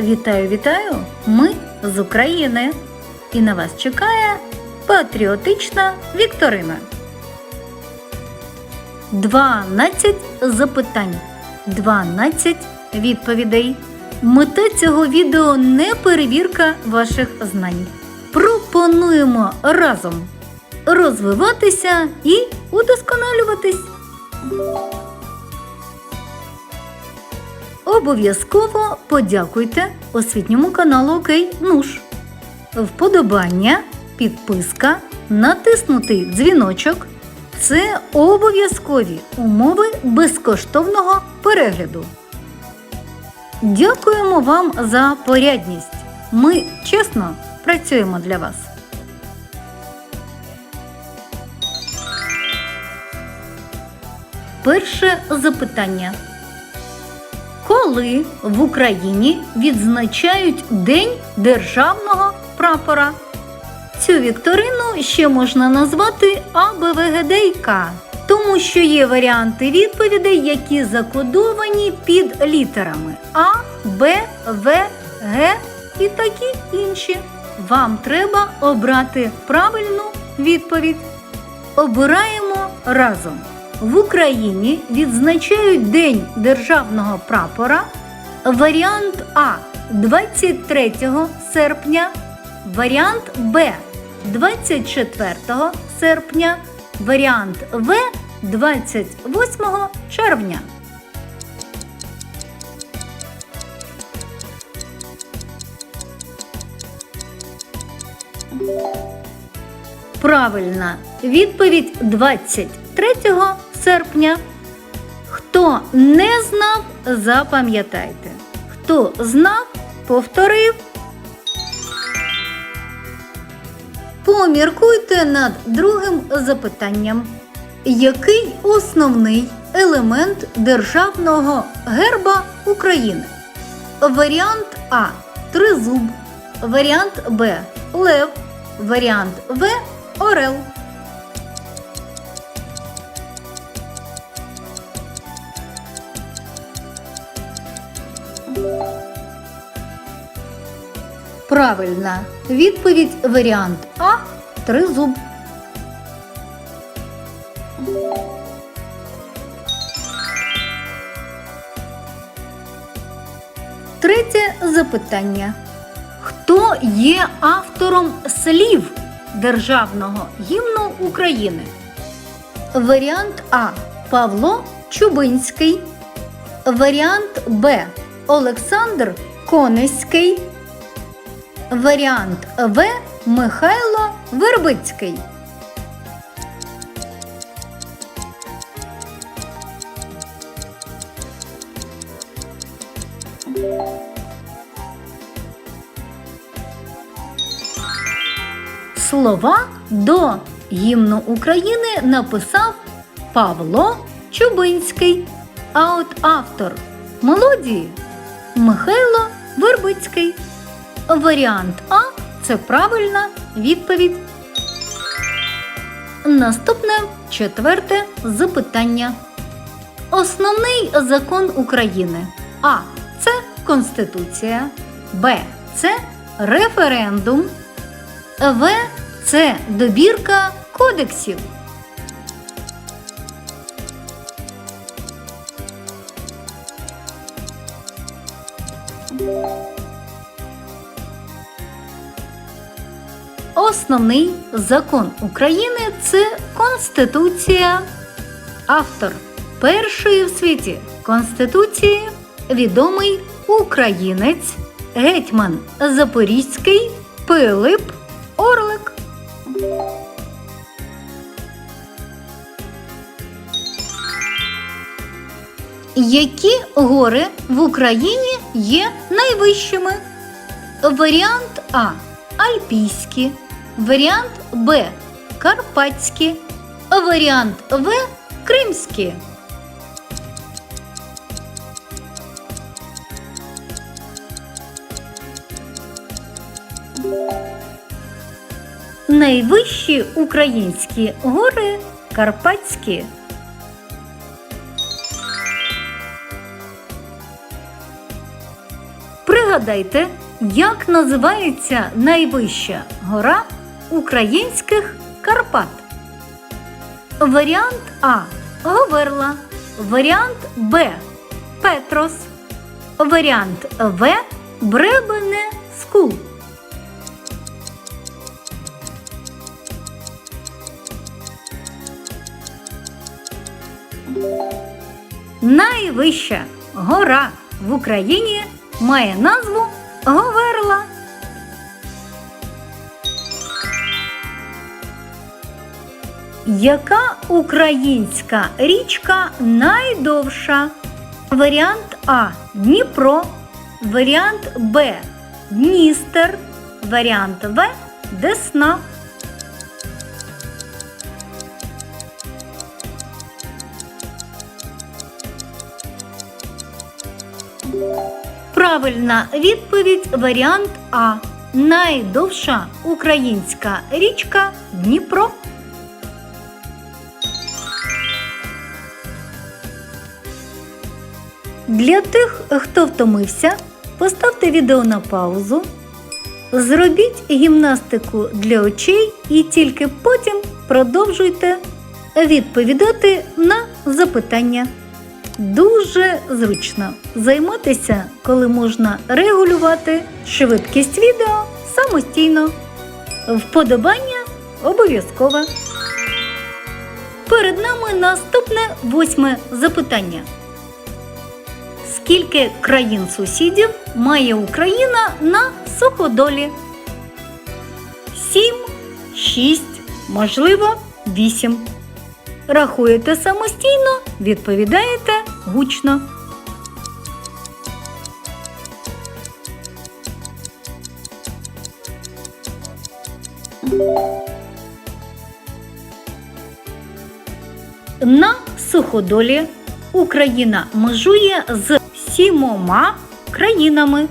Вітаю, вітаю! Ми з України. І на вас чекає патріотична вікторина. 12 запитань, 12 відповідей. Мета цього відео не перевірка ваших знань. Пропонуємо разом розвиватися і удосконалюватись. Обов'язково подякуйте освітньому каналу Окей Нуш. Вподобання, підписка, натиснутий дзвіночок це обов'язкові умови безкоштовного перегляду. Дякуємо вам за порядність. Ми чесно працюємо для вас. Перше запитання. Коли в Україні відзначають День державного прапора? Цю вікторину ще можна назвати АБВГДК, тому що є варіанти відповідей, які закодовані під літерами А, Б, В, Г і такі інші. Вам треба обрати правильну відповідь. Обираємо разом. В Україні відзначають День державного прапора. Варіант А 23 серпня, варіант Б 24 серпня, варіант В 28 червня. Правильна відповідь 23 серпня. Хто не знав, запам'ятайте. Хто знав, повторив. Поміркуйте над другим запитанням. Який основний елемент державного герба України? Варіант А. Тризуб. Варіант Б. Лев. Варіант В. Орел. Правильна відповідь варіант А. Тризуб. Третє запитання. Хто є автором слів Державного гімну України? Варіант А. Павло Чубинський. Варіант Б. Олександр Конеський. Варіант В. Михайло Вербицький. Слова до гімну України написав Павло Чубинський. А от автор мелодії Михайло Вербицький. Варіант А це правильна відповідь. Наступне четверте запитання. Основний закон України. А. Це Конституція. Б. Це референдум. В. Це добірка кодексів. Основний закон України це Конституція. Автор першої в світі Конституції відомий українець, гетьман Запорізький Пилип Орлик. Які гори в Україні є найвищими? Варіант А. Альпійські. Варіант Б. Карпатські. Варіант В. Кримські. Найвищі українські гори Карпатські. Пригадайте, як називається найвища гора українських Карпат. Варіант А. Говерла. Варіант Б. Петрос. Варіант В. Бребене Скул. Найвища гора в Україні має назву Говерла. Яка українська річка найдовша? Варіант А. Дніпро. Варіант Б. Дністер. Варіант В. Десна. Правильна відповідь варіант А. Найдовша українська річка Дніпро. Для тих, хто втомився, поставте відео на паузу. Зробіть гімнастику для очей і тільки потім продовжуйте відповідати на запитання. Дуже зручно займатися, коли можна регулювати швидкість відео самостійно. Вподобання обов'язкове. Перед нами наступне восьме запитання. Скільки країн сусідів має Україна на суходолі? Сім, шість, можливо, вісім. Рахуєте самостійно, відповідаєте гучно. На суходолі Україна межує з сімома країнами.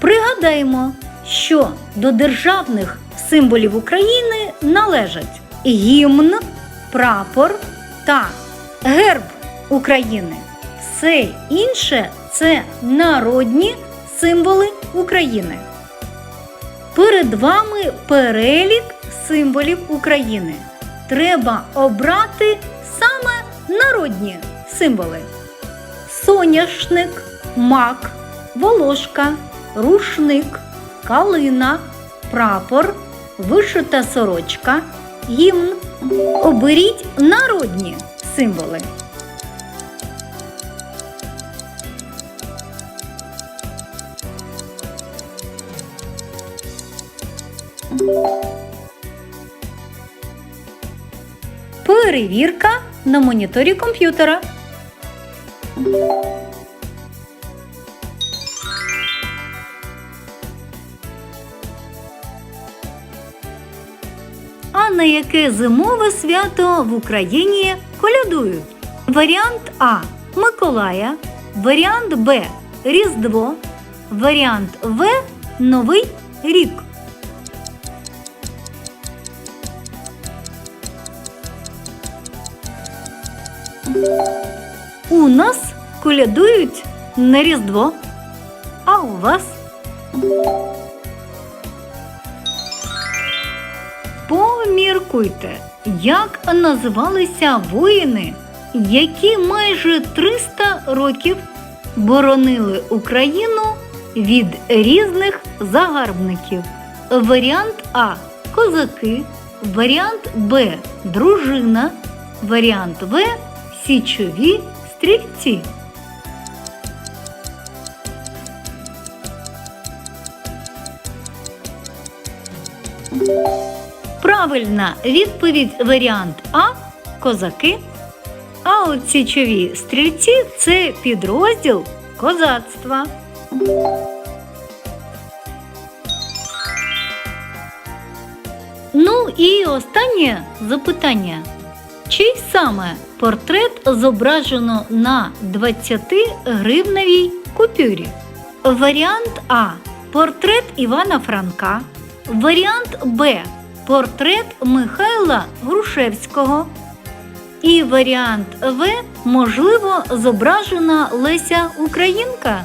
Пригадаємо, що до державних символів України належать гімн, прапор та герб України. Все інше це народні символи України. Перед вами перелік символів України. Треба обрати саме народні символи: соняшник, мак, волошка, рушник, калина, прапор, вишита сорочка, гімн. Оберіть народні символи. Перевірка на моніторі комп'ютера. А на яке зимове свято в Україні колядують? Варіант А. Миколая. Варіант Б. Різдво. Варіант В. Новий рік. У нас колядують на Різдво. А у вас? Поміркуйте, як називалися воїни, які майже 300 років боронили Україну від різних загарбників. Варіант А козаки, варіант Б дружина, варіант В січові стрільці. Правильна відповідь варіант А козаки. А от січові стрільці це підрозділ козацтва. Ну і останнє запитання. Чий саме портрет зображено на 20-гривневій купюрі? Варіант А. Портрет Івана Франка. Варіант Б. Портрет Михайла Грушевського. І варіант В. можливо, зображена Леся Українка?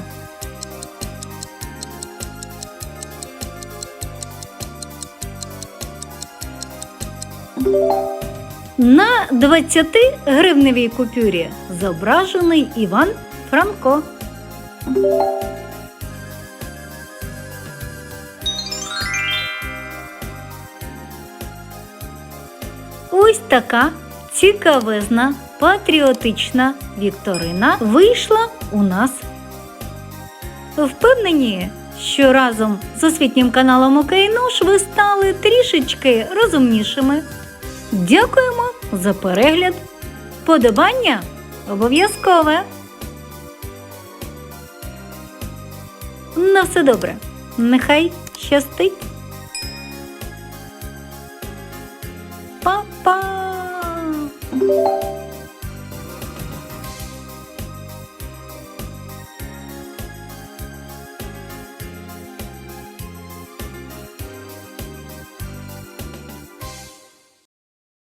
На 20-гривневій купюрі зображений Іван Франко. Ось така цікавезна патріотична вікторина вийшла у нас. Впевнені, що разом з освітнім каналом Окейнуш ви стали трішечки розумнішими. Дякуємо за перегляд. Подобання обов'язкове. На все добре. Нехай щастить. Па-па!